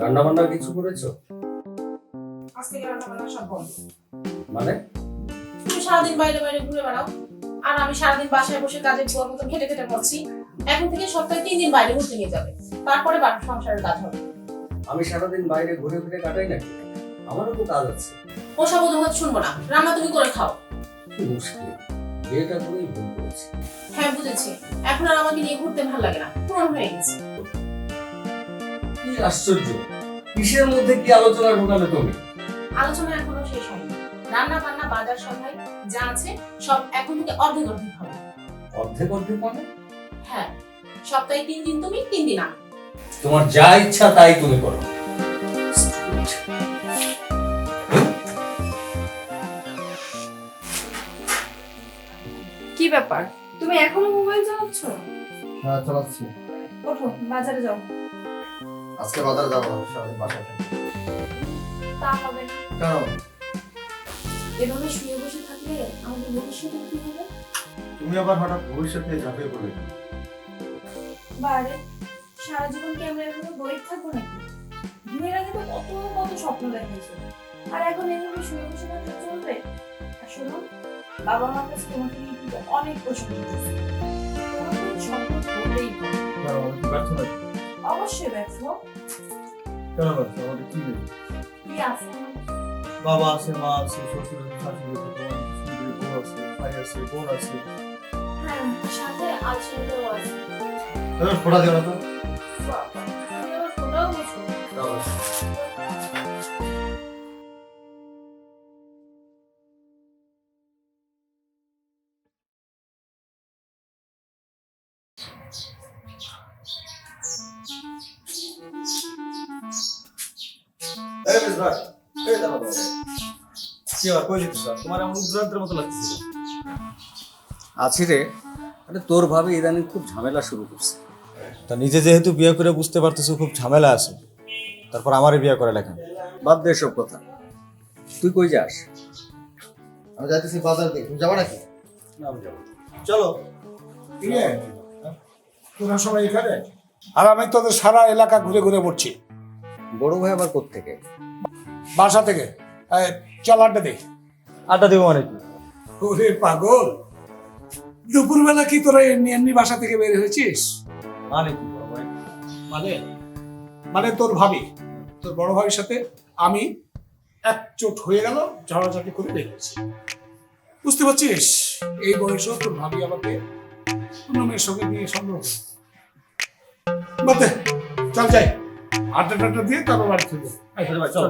রান্না বান্না কিছু করেছ? আজ থেকে রান্না বান্না সব বন্ধ। মানে? তুমি সারাদিন বাইরে বাইরে ঘুরে বেড়াও। আর আমি সারাদিন বাসায় বসে কাজের বুয়ার মতো খেটে খেটে পড়ছি এখন থেকে সপ্তাহে তিন দিন বাইরে ঘুরতে নিয়ে যাবে। তারপরে বাকি সংসারের কাজ হবে। আমি সারাদিন বাইরে ঘুরে ফিরে কাটাই নাকি? আমারও তো কাজ আছে। ওসব অজুহাত শুনব না। রান্না তুমি করে খাও। কি মুশকিল। বিয়েটা করেই ভুল করেছি। হ্যাঁ বুঝেছি। এখন আর আমাকে নিয়ে ঘুরতে ভালো লাগে না। পুরনো হয়ে গেছে। আশ্চর্য। কিসের মধ্যে কি আলোচনা ঢোকালে তুমি? আলোচনা এখনও শেষ হয়নি। রান্না বান্না বাজার সভায় যা আছে সব এখন থেকে অর্ধেক অর্ধেক হবে। অর্ধেক অর্ধেক মানে? হ্যাঁ সপ্তাহে তিন দিন তুমি তিন দিন আমি তোমার যা ইচ্ছা তাই তুমি করো। কি ব্যাপার? তুমি এখনও মোবাইল চালাচ্ছ? হ্যাঁ চালাচ্ছি। ওঠো বাজারে যাও। আজকে বাজারে যাব না সারাদিন বাসায় তা হবে না। কেন? এভাবে শুয়ে বসে থাকলে আমাদের ভবিষ্যতে কি হবে? তুমি আবার হঠাৎ ভবিষ্যৎ নিয়ে ঝাঁপিয়ে পড়লে কেন? বারে সারা জীবন কি আমরা এভাবে বই থাকব নাকি? বিয়ের আগে তো কত কত স্বপ্ন দেখাইছো। আর এখন এভাবে শুয়ে বসে থাকলে চলবে? আর শোনো বাবা মার কাছে তোমাকে নিয়ে কিন্তু অনেক প্রশ্ন তোমাকে স্বপ্ন ব্যর্থ নাকি অবশ্যই ব্যর্থ কেন ব্যর্থ আমাদের কি নেই? কি আছে? বাবা আছে মা আছে শ্বশুর আছে শাশুড়ি আছে সুন্দরী বউ আছে ভাই আছে বোন আছে। হ্যাঁ সাথে আলসেমিটাও আছে। এবার ফোটা দিও না তো কোথাও বসো এই বেশ ভাই এই দাঁড়া দাঁড়া কি আর কই যেতে তোমার এমন উদ্ভ্রান্তের মতো লাগতেছিল আছি রে। আরে তোর ভাবে ইদানিং খুব ঝামেলা শুরু করছে। তা নিজে যেহেতু বিয়ে করে বুঝতে পারতেছো খুব ঝামেলা আছে তারপর আমারই বিয়ে করে লেখা। বাদ দে সব কথা। তুই কই যাস? আমি যাইতেছি বাজার দিকে তুমি যাবা নাকি? চলো। কিরে? তোরা সবাই এখানে? আর আমি তোদের সারা এলাকা ঘুরে ঘুরে পড়ছি বড় ভাই আবার কোত্থেকে? বাসা থেকে। এই, চল আড্ডা দে আড্ডা দেবো মানে কি? ওরে পাগল। দুপুরবেলা কি তোরা এমনি এমনি বাসা থেকে বের হয়েছিস? মানে কি বড় ভাই? মানে মানে তোর ভাবি তোর বড় ভাইয়ের সাথে আমি একচোট হয়ে গেল ঝড়াঝাটি করে দেখেছি বুঝতে পারছিস? এই বয়সেও তোর ভাবি আমাকে অন্য মেয়ের সঙ্গে নিয়ে করে। বাদ চল যাই। আড্ডা টাড্ডা দিয়ে তারপর বাড়ি চলো।